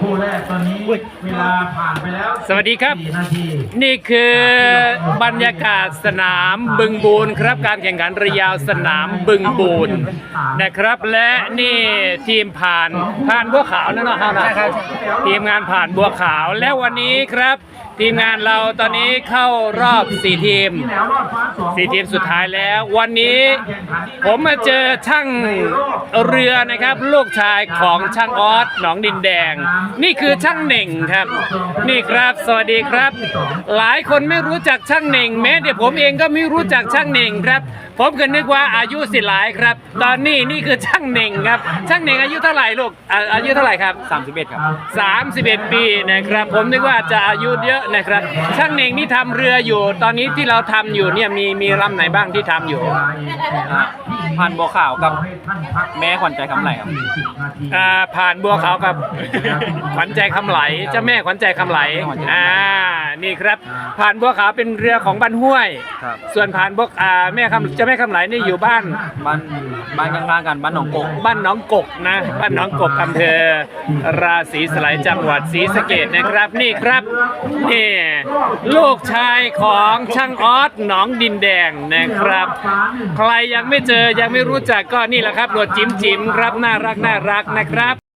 คู่แรกตอนนี้เวลาผ่านไปแล้ว สวัสดีครับสี่นาทีนี่คือบรรยากาศสนามบึงบูนครับ การแข่งขันเรือยาวสนามบึงบูนนะครับ และนี่ทีมผ่านผ่านบัวขาวแล้วเนาะครับนะทีมงานผ่านบัวขาวแล้ววันนี้ครับ ทีมงานเราตอนนี้เข้ารอบ4ทีมที่แล้วรอดฟ้าสองสี่ทีมสุดท้ายแล้ว วันนี้ผมมาเจอช่างเรือนะครับ ลูกชายของช่างออสหนองดินแดงนี่คือช่างเหน่งครับ นี่ครับ สวัสดีครับ หลายคนไม่รู้จักช่างเหน่ง แม้แต่ผมเองก็ไม่รู้จักช่างเหน่งครับ ผมก็นึกว่าอายุสิหลายครับ ตอนนี้นี่คือช่างเหน่งครับ ช่างเหน่งอายุเท่าไหร่ลูกอ่าอายุเท่าไหร่ครับ 31 ครับ 31 ปีนะครับ ผมนึกว่าจะอายุเยอะนะครับ ช่างเน่งนี่ทำเรืออยู่ ตอนนี้ที่เราทำอยู่เนี่ยมีมีลำไหนบ้างที่ทำอยู่พันบัวขาวกับ แม่ขวัญใจคำไหลครับ อ่าผ่านบัวขาวกับขวัญใจคำไหลเจ้าแม่ขวัญใจคำไหลอ่านี่ครับผ่านบัวขาวเป็นเรือของบ้านห้วย ครับส่วนผ่านบัวอ่าแม่คำเจ้าแม่คำไหลนี่อยู่บ้าน บ้านบ้านข้างๆกันบ้านหนองกง บ้านหนองกกนะ บ้านหนองกกอำเภอราศีสไลยจังหวัดศรีสะเกดนะครับนี่ครับนี่ลูกชายของช่างออสหนองดินแดงนะครับ ใครยังไม่เจอยังไม่รู้จักก็นี่แหละครับรถจิ๋มจิ๋มๆครับน่ารักน่ารักนะครับ